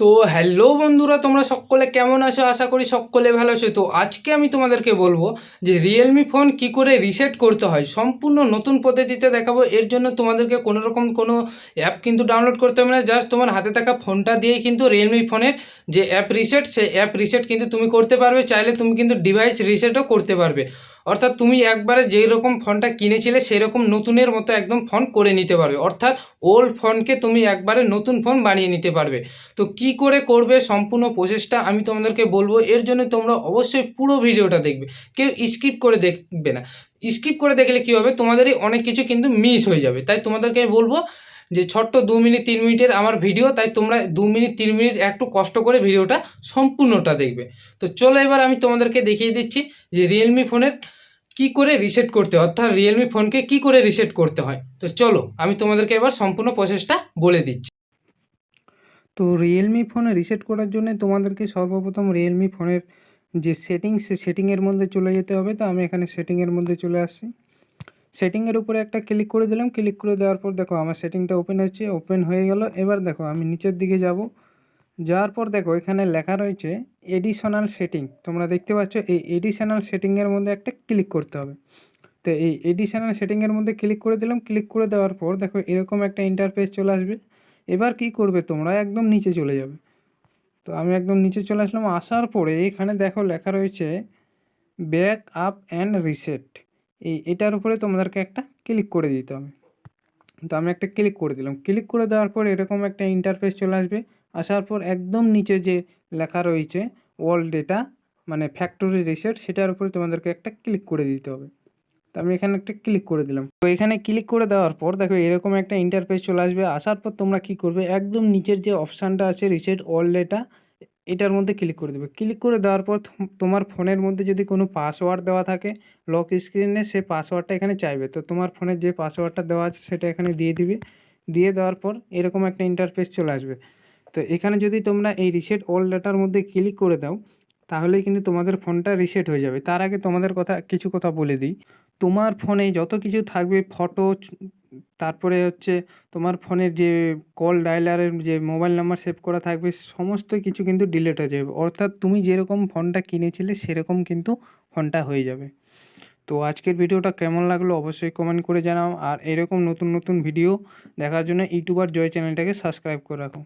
তো হ্যালো বন্ধুরা, তোমরা সকলে কেমন আছো? আশা করি সকলে ভালো আছো। তো আজকে আমি তোমাদেরকে বলব যে রিয়েলমি ফোন কি করে রিসেট করতে হয়। সম্পূর্ণ নতুন পদ্ধতিতে দেখাবো। এর জন্য তোমাদেরকে কোনো রকম কোনো অ্যাপ কিন্তু ডাউনলোড করতে হবে না। জাস্ট তোমার হাতে থাকা ফোনটা দিয়েই কিন্তু রিয়েলমি ফোনের যে অ্যাপ রিসেট সে অ্যাপ রিসেট কিন্তু তুমি করতে পারবে। চাইলে তুমি কিন্তু ডিভাইস রিসেটও করতে পারবে। অর্থাৎ তুমি একবারে যেই রকম ফোনটা কিনেছিলে, সেরকম নতুনের মতো একদম ফোন করে নিতে পারবে। অর্থাৎ ওল্ড ফোনকে তুমি একবারে নতুন ফোন বানিয়ে নিতে পারবে। তো কি করে করবে সম্পূর্ণ প্রসেসটা আমি তোমাদেরকে বলব। এর জন্য তোমরা অবশ্যই পুরো ভিডিওটা দেখবে। কেউ স্কিপ করে দেখবে না। স্কিপ করে দেখলে কী হবে? তোমাদেরই অনেক কিছু কিন্তু মিস হয়ে যাবে। তাই তোমাদেরকে বলব যে ছোট্ট দু মিনিট, তিন মিনিটের আমার ভিডিও, তাই তোমরা দু মিনিট, তিন মিনিট একটু কষ্ট করে ভিডিওটা সম্পূর্ণটা দেখবে। তো চলো এবার আমি তোমাদেরকে দেখিয়ে দিচ্ছি যে রিয়েলমি ফোনের কি করে রিসেট করতে হয়, অর্থাৎ রিয়েলমি ফোনকে কি করে রিসেট করতে হয়। তো চলো, আমি তোমাদেরকে এবার সম্পূর্ণ প্রসেসটা বলে দিচ্ছি। তো রিয়েলমি ফোনে রিসেট করার জন্য তোমাদেরকে সর্বপ্রথম রিয়েলমি ফোনের যে সেটিং সে সেটিংয়ের মধ্যে চলে যেতে হবে। তো আমি এখানে সেটিংয়ের মধ্যে চলে আসছি। সেটিংয়ের উপরে একটা ক্লিক করে দিলাম। ক্লিক করে দেওয়ার পর দেখো আমার সেটিংটা ওপেন হচ্ছে ওপেন হয়ে গেল। এবার দেখো আমি নিচের দিকে যাব। যাওয়ার পর দেখো এখানে লেখা রয়েছে এডিশনাল সেটিং তোমরা দেখতে পাচ্ছ এই এডিশনাল সেটিংয়ের মধ্যে একটা ক্লিক করতে হবে। তো এই এডিশনাল সেটিংয়ের মধ্যে ক্লিক করে দিলাম। ক্লিক করে দেওয়ার পর দেখো এরকম একটা ইন্টারফেস চলে আসবে। এবার কি করবে তোমরা? একদম নিচে চলে যাবে। তো আমি একদম নিচে চলে আসলাম। আসার পরে এখানে দেখো লেখা রয়েছে ব্যাক আপ অ্যান্ড রিসেট এই, এটার উপরে তোমাদেরকে একটা ক্লিক করে দিতে হবে। তো আমি একটা ক্লিক করে দিলাম। ক্লিক করে দেওয়ার পর এরকম একটা ইন্টারফেস চলে আসবে। আসার পর একদম নিচে যে লেখা রয়েছে ওয়ার্ল্ড ডেটা মানে ফ্যাক্টরি রিসেট সেটার উপরে তোমাদেরকে একটা ক্লিক করে দিতে হবে। তো আমি এখানে একটা ক্লিক করে দিলাম। তো এখানে ক্লিক করে দেওয়ার পর দেখো এরকম একটা ইন্টারফেস চলে আসবে। আসার পর তোমরা কি করবে? একদম নিচের যে অপশানটা আছে রিসেট অল ডেটা এটার মধ্যে ক্লিক করে দেবে। ক্লিক করে দেওয়ার পর তোমার ফোনের মধ্যে যদি কোনো পাসওয়ার্ড দেওয়া থাকে লক স্ক্রিনে সে পাসওয়ার্ডটা এখানে চাইবে। তো তোমার ফোনের যে পাসওয়ার্ডটা দেওয়া আছে, সেটা এখানে দিয়ে দিবে। দিয়ে দেওয়ার পর এরকম একটা ইন্টারফেস চলে আসবে। তো এখানে যদি তোমরা এই রিসেট অল ডাটার মধ্যে ক্লিক করে দাও তাহলে কিন্তু তোমাদের ফোনটা রিসেট হয়ে যাবে। তার আগে তোমাদের কথা, কিছু কথা বলে দিই। তোমার ফোনে যত কিছু থাকবে ফটো তারপরে হচ্ছে তোমার ফোনের যে কল ডায়ালারের যে মোবাইল নাম্বার সেভ করা থাকবে, সমস্ত কিছু কিন্তু ডিলেট হয়ে যাবে। অর্থাৎ তুমি যেরকম ফোনটা কিনেছিলে, সেরকম কিন্তু ফোনটা হয়ে যাবে। তো আজকের ভিডিওটা কেমন লাগল অবশ্যই কমেন্ট করে জানাও। আর এরকম নতুন নতুন ভিডিও দেখার জন্য ইউটিউবার জয় চ্যানেলটাকে সাবস্ক্রাইব করে রাখো।